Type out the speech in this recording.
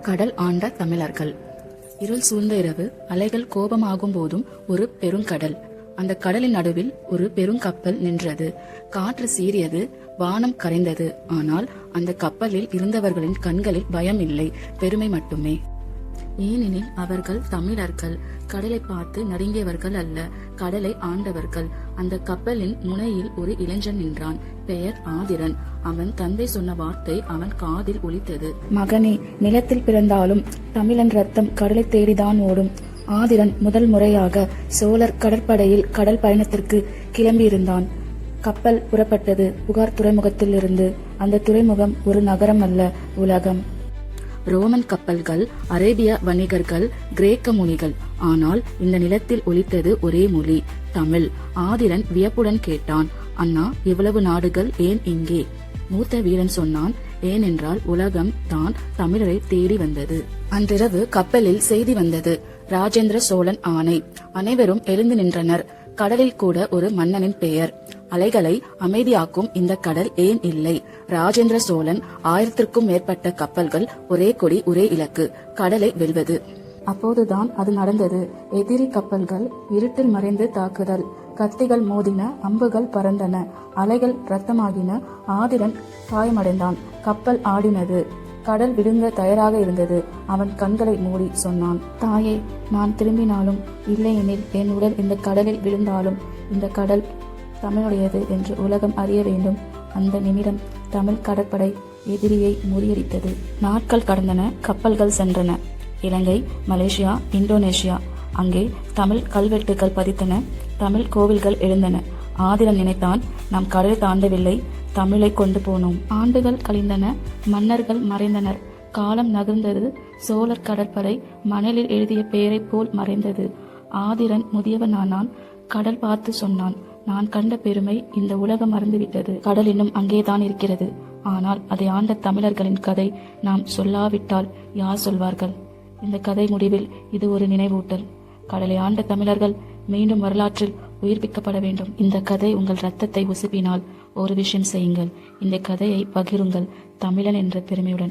கடல் ஆண்ட தமிழர்கள். இருள் சூழ்ந்த இரவு அலைகள் கோபமாகும் போதும் ஒரு பெருங்கடல். அந்த கடலின் நடுவில் ஒரு பெருங்கப்பல் நின்றது. காற்று சீறியது வானம் கரைந்தது. ஆனால் அந்த கப்பலில் இருந்தவர்களின் கண்களில் பயம் இல்லை பெருமை மட்டுமே. ஏனெனில் அவர்கள் தமிழர்கள். கடலை பார்த்து நடுங்கியவர்கள் அல்ல கடலை ஆண்டவர்கள். அந்த கப்பலின் முனையில் ஒரு இளைஞன் நின்றான் பெயர் ஆதிரன். அவன் தந்தை சொன்ன வார்த்தை அவன் காதில் ஒலித்தது. மகனே நிலத்தில் பிறந்தாலும் தமிழன் ரத்தம் கடலை தேடிதான் ஓடும். ஆதிரன் முதல் முறையாக சோழர் கடற்படையில் கடல் பயணத்திற்கு கிளம்பியிருந்தான். கப்பல் புறப்பட்டது புகார் துறைமுகத்தில் இருந்து அந்த துறைமுகம் ஒரு நகரம் அல்ல உலகம். ரோமன் கப்பல்கள் அரேபிய வணிகர்கள் கிரேக்க மொழிகள் ஆனால் இந்த நிலத்தில் ஒலித்தது ஒரே மொழி தமிழ். ஆதிரன் வியப்புடன் கேட்டான் அண்ணா இவ்வளவு நாடுகள் ஏன் இங்கே? மூத்த வீரன் சொன்னான் ஏனென்றால் உலகம் தான் தமிழரை தேடி வந்தது. அன்றிரவு கப்பலில் செய்தி வந்தது. ராஜேந்திர சோழன் ஆணை. அனைவரும் எழுந்து நின்றனர். கடலில் கூட ஒரு மன்னனின் பெயர். அலைகளை அமைதியாக்கும் இந்த கடல் ஏன் இல்லை? ராஜேந்திர சோழன் ஆயிரத்திற்கும் மேற்பட்ட கப்பல்கள் ஒரே கொடி ஒரே இலக்கு கடலை வெல்வது. அப்போதுதான் அது நடந்தது. எதிரி கப்பல்கள் இருட்டில் மறைந்து தாக்குதல். கத்திகள் மோதின அம்புகள் பறந்தன. அலைகள் ரத்தமாகின ஆதிரன் காயமடைந்தான். கப்பல் ஆடினது. கடல் விழுங்க தயாராக இருந்தது. அவன் கண்களை மூடி சொன்னான் தாயே நான் திரும்பினாலும் இல்லையெனில் என் உடல் இந்த கடலில் விழுந்தாலும் இந்த கடல் தமிழுடையது என்று உலகம் அறிய வேண்டும். அந்த நிமிடம் தமிழ் கடற்படை எதிரியை முறியடித்தது. நாட்கள் கடந்தன கப்பல்கள் சென்றன. இலங்கை மலேசியா இந்தோனேஷியா அங்கே தமிழ் கல்வெட்டுகள் பதித்தன தமிழ் கோவில்கள் எழுந்தன. ஆதிரன் நினைத்தான் நாம் கடல் தாண்டவில்லை தமிழை கொண்டு போனோம். ஆண்டுகள் கழிந்தன மன்னர்கள் மறைந்தனர். காலம் நகர்ந்தது சோழர் கடற்படை மணலில் எழுதிய பெயரைப் போல் மறைந்தது. ஆதிரன் முதியவனானான் கடல் பார்த்து சொன்னான். நான் கண்ட பெருமை இந்த உலகம் மறந்துவிட்டது. கடல் இன்னும் அங்கேதான் இருக்கிறது. ஆனால் அதை ஆண்ட தமிழர்களின் கதை நாம் சொல்லாவிட்டால் யார் சொல்வார்கள்? இந்த கதை முடிவில் இது ஒரு நினைவூட்டல். கடலை ஆண்ட தமிழர்கள் மீண்டும் வரலாற்றில் உயிர்ப்பிக்கப்பட வேண்டும். இந்த கதை உங்கள் ரத்தத்தை உசுப்பினால் ஒரு விஷயம் செய்யுங்கள். இந்த கதையை பகிருங்கள் தமிழன் என்ற பெருமையுடன்.